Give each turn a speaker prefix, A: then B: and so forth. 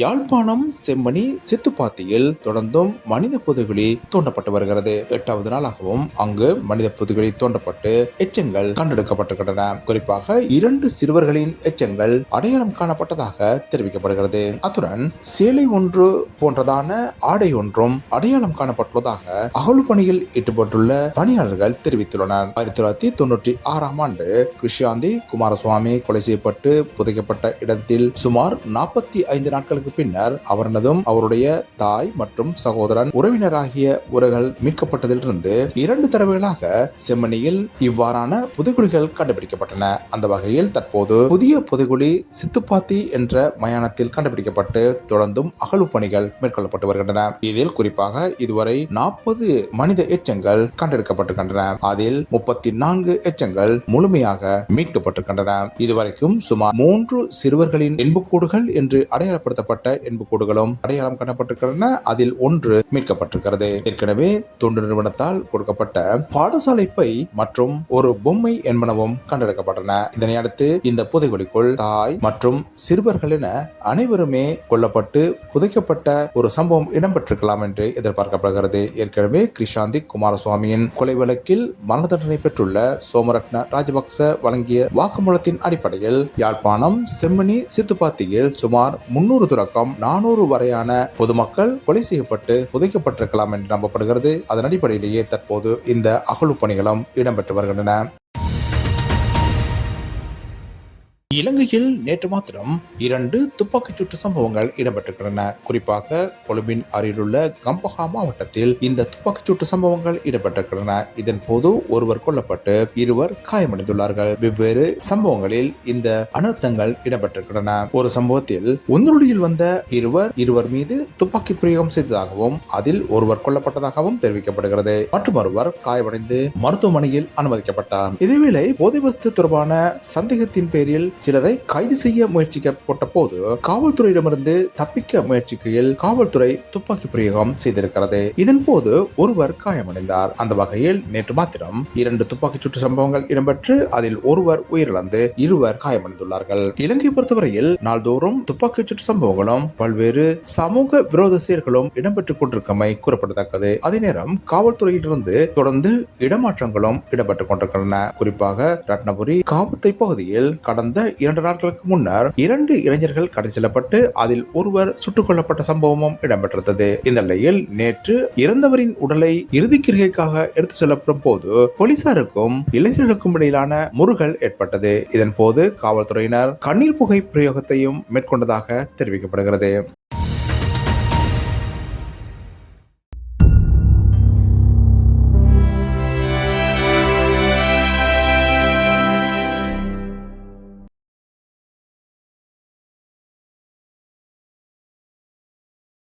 A: யாழ்ப்பாணம் செம்மணி சித்துப்பாத்தியில் தொடர்ந்தும் மனித புதைகுழி தோண்டப்பட்டு வருகிறது. எட்டாவது நாளாகவும் அங்கு மனித புதைகுழி தோண்டப்பட்டு எச்சங்கள் கண்டெடுக்கப்பட்டிருக்கின்றன. குறிப்பாக இரண்டு சிறுவர்களின் எச்சங்கள் அடையாளம் காணப்பட்டதாக தெரிவிக்கப்படுகிறது. அத்துடன் சேலை ஒன்று போன்றதான ஆடை ஒன்றும் அடையாளம் காணப்பட்டுள்ளதாக அகழ்வு பணியில் ஈடுபட்டுள்ள பணியாளர்கள் தெரிவித்துள்ளனர். ஆயிரத்தி தொள்ளாயிரத்தி தொண்ணூற்றி ஆறாம் ஆண்டு கிருஷாந்தி குமாரசுவாமி கொலை செய்யப்பட்டு புதைக்கப்பட்ட இடத்தில் சுமார் நாற்பத்தி ஐந்து நாட்களுக்கு பின்னர் அவரனதும் அவருடைய தாய் மற்றும் சகோதரன் உறவினராகிய உரைகள் மீட்கப்பட்டதிலிருந்து இரண்டு தடவைகளாக செம்மணியில் இவ்வாறான புதுகுழிகள் கண்டுபிடிக்கப்பட்டன. அந்த வகையில் தற்போது புதிய புதுகுழி சித்துப்பாத்தி என்ற மயானத்தில் கண்டுபிடிக்கப்பட்டு தொடர்ந்தும் அகழ்வு பணிகள் மேற்கொள்ளப்பட்டு வருகின்றன. இதில் குறிப்பாக இதுவரை நாற்பது மனித எச்சங்கள் கண்டெடுக்கப்பட்டிருக்கின்றன. அதில் முப்பத்தி நான்கு எச்சங்கள் முழுமையாக மீட்கப்பட்டிருக்கின்றன. இதுவரைக்கும் சுமார் மூன்று சிறுவர்களின் இன்புக்கூடுகள் என்று அடையாளப்படுத்தப்பட்ட எண்புக்கூடுகளும் அடையாளம் காணப்பட்டிருக்கின்றன. அதில் ஒன்று மீட்கப்பட்டிருக்கிறது. ஏற்கனவே தொண்டு நிறுவனத்தால் கொடுக்கப்பட்ட பாடசாலை பை மற்றும் ஒரு பொம்மை என்பனவும் கண்டெடுக்கப்பட்டன. இதனை அடுத்து இந்த புதைகுழிக்குள் தாய் மற்றும் சிறுவர்கள் என அனைவருமே கொல்லப்பட்டு புதைக்கப்பட்ட ஒரு சம்பவம் இடம்பெற்றிருக்கலாம் என்று எதிர்பார்க்கப்படுகிறது. ஏற்கனவே கிருஷாந்தி குமாரசுவாமியின் கொலை வழக்கில் மரண தண்டனை பெற்றுள்ள சோமரத்ன ராஜபக்ச வழங்கிய வாக்குமூலத்தின் அடிப்படையில் யாழ்ப்பாணம் செம்மணி சித்துப்பாத்தியில் சுமார் முன்னூறு தொடக்கம் நானூறு வரையான பொதுமக்கள் கொலை செய்யப்பட்டு புதைக்கப்பட்டிருக்கலாம் என்று நம்பப்படுகிறது. அதன் அடிப்படையிலேயே தற்போது இந்த அகழ்வு பணிகளும் இடம்பெற்று வருகின்றன. இலங்கையில் நேற்று மாத்திரம் இரண்டு துப்பாக்கிச் சூட்டு சம்பவங்கள் இடம்பெற்றிருக்கின்றன. குறிப்பாக கொழும்பின் அருகிலுள்ள கம்பஹா மாவட்டத்தில் இந்த துப்பாக்கிச் சூட்டு சம்பவங்கள் இடம்பெற்றிருக்கின்றன. இதன் போது ஒருவர் கொல்லப்பட்டு இருவர் காயமடைந்துள்ளார்கள். வெவ்வேறு சம்பவங்களில் இந்த அனர்த்தங்கள் இடம்பெற்றிருக்கின்றன. ஒரு சம்பவத்தில் ஒன்றுடியில் வந்த இருவர் இருவர் மீது துப்பாக்கி பிரயோகம் செய்ததாகவும் அதில் ஒருவர் கொல்லப்பட்டதாகவும் தெரிவிக்கப்படுகிறது. மற்றும் ஒருவர் காயமடைந்து மருத்துவமனையில் அனுமதிக்கப்பட்டார். இதேவேளை போதை வஸ்து தொடர்பான சந்தேகத்தின் பேரில் சிலரை கைது செய்ய முயற்சிக்கப்பட்ட போது காவல்துறையிடமிருந்து தப்பிக்க முயற்சிக்கையில் காவல்துறை துப்பாக்கி பிரயோகம் செய்திருக்கிறது. இதன் போது ஒருவர் காயமடைந்தார். அந்த வகையில் நேற்று மாத்திரம் இரண்டு துப்பாக்கிச் சூட்டு சம்பவங்கள் இடம்பெற்று அதில் ஒருவர் உயிரிழந்து இருவர் காயமடைந்துள்ளார்கள். இலங்கை பொறுத்தவரையில் நாள்தோறும் துப்பாக்கிச் சூட்டு சம்பவங்களும் பல்வேறு சமூக விரோத செயல்களும் இடம்பெற்றுக் கொண்டிருக்கமை கூறப்படத்தக்கது. அதே நேரம் காவல்துறையிலிருந்து தொடர்ந்து இடமாற்றங்களும் இடம்பெற்றுக் கொண்டிருக்கின்றன. குறிப்பாக ரத்னபுரி காவத்தை பகுதியில் கடந்த இரண்டு நாட்களுக்கு முன்னர் இரண்டு இளைஞர்கள் கடத்தி செல்லப்பட்டு அதில் ஒருவர் சுட்டுக் கொல்லப்பட்ட சம்பவமும் இடம்பெற்றிருந்தது. இந்த நிலையில் நேற்று இறந்தவரின் உடலை இறுதிக்கிரிகைக்காக எடுத்து செல்லப்படும் போது போலீசாருக்கும் இளைஞர்களுக்கும் இடையிலான முருகல் ஏற்பட்டது. இதன் போது காவல்துறையினர் கண்ணீர் புகை பிரயோகத்தையும் மேற்கொண்டதாக தெரிவிக்கப்படுகிறது.